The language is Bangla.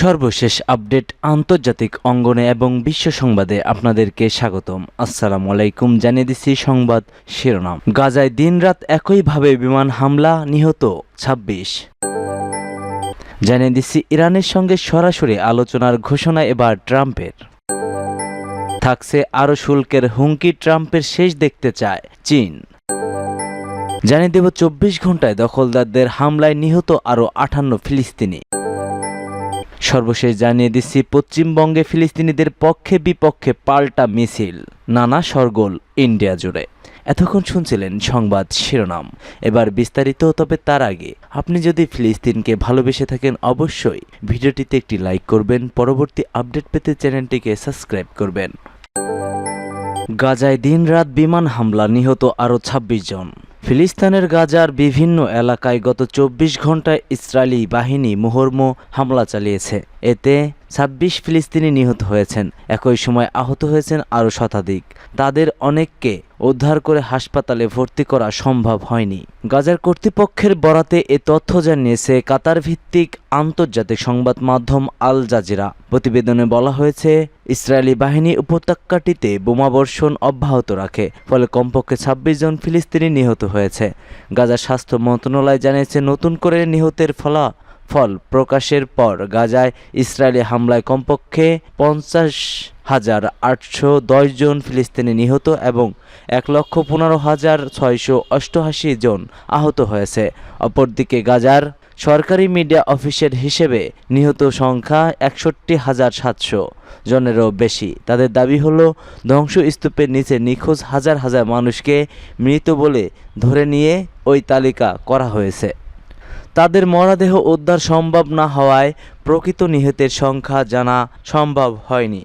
সর্বশেষ আপডেট আন্তর্জাতিক অঙ্গনে এবং বিশ্ব সংবাদে আপনাদেরকে স্বাগতম। আসসালামু আলাইকুম, জানিয়ে দিচ্ছি সংবাদ শিরোনাম। গাজায় দিনরাত একইভাবে বিমান হামলা নিহত ২৬ জানিয়ে দিচ্ছি ইরানের সঙ্গে সরাসরি আলোচনার ঘোষণা এবার ট্রাম্পের। থাকছে আরও শুল্কের হুমকি, ট্রাম্পের শেষ দেখতে চায় চীন। জানিয়ে দেব চব্বিশ ঘন্টায় দখলদারদের হামলায় নিহত আরও আটান্ন ফিলিস্তিনি। সর্বশেষ জানিয়ে দিচ্ছি, পশ্চিমবঙ্গে ফিলিস্তিনিদের পক্ষে বিপক্ষে পাল্টা মিছিল, নানা সরগোল ইন্ডিয়া জুড়ে। এতক্ষণ শুনছিলেন সংবাদ শিরোনাম। এবার বিস্তারিত, তবে তার আগে আপনি যদি ফিলিস্তিনকে ভালোবেসে থাকেন, অবশ্যই ভিডিওটিতে একটি লাইক করবেন, পরবর্তী আপডেট পেতে চ্যানেলটিকে সাবস্ক্রাইব করবেন। গাজায় দিনরাত বিমান হামলা, নিহত আরও ২৬ জন। ফিলিস্তিনের গাজার বিভিন্ন এলাকায় গত চব্বিশ ঘন্টায় ইসরায়েলি বাহিনী মুহর্ম হামলা চালিয়েছে। এতে ছাব্বিশ ফিলিস্তিনি নিহত হয়েছেন। একই সময় আহত হয়েছেন আরও শতাধিক। তাদের অনেককে উদ্ধার করে হাসপাতালে ভর্তি করা সম্ভব হয়নি। গাজার কর্তৃপক্ষের বরাতে এ তথ্য জানিয়েছে কাতার ভিত্তিক আন্তর্জাতিক সংবাদ মাধ্যম আল জাজিরা। প্রতিবেদনে বলা হয়েছে, ইসরায়েলি বাহিনী উপত্যকাটিতে বোমাবর্ষণ অব্যাহত রাখে, ফলে কমপক্ষে ছাব্বিশ জন ফিলিস্তিনি নিহত হয়েছে। গাজার স্বাস্থ্য মন্ত্রণালয় জানিয়েছে, নতুন করে নিহতের ফলা, ফল প্রকাশের পর গাজায় ইসরায়েলি হামলায় কমপক্ষে পঞ্চাশ হাজার আটশো জন ফিলিস্তিনি নিহত এবং এক লক্ষ পনেরো হাজার ছয়শো অষ্টআশি জন আহত হয়েছে। অপরদিকে গাজার সরকারি মিডিয়া অফিসের হিসেবে নিহত সংখ্যা একষট্টি হাজার সাতশো জনেরও বেশি। তাদের দাবি হলো ধ্বংসস্তূপের নিচে নিখোঁজ হাজার হাজার মানুষকে মৃত বলে ধরে নিয়ে ওই তালিকা করা হয়েছে। তাদের মরাদেহ উদ্ধার সম্ভব না হওয়ায় প্রকৃত নিহতের সংখ্যা জানা সম্ভব হয়নি।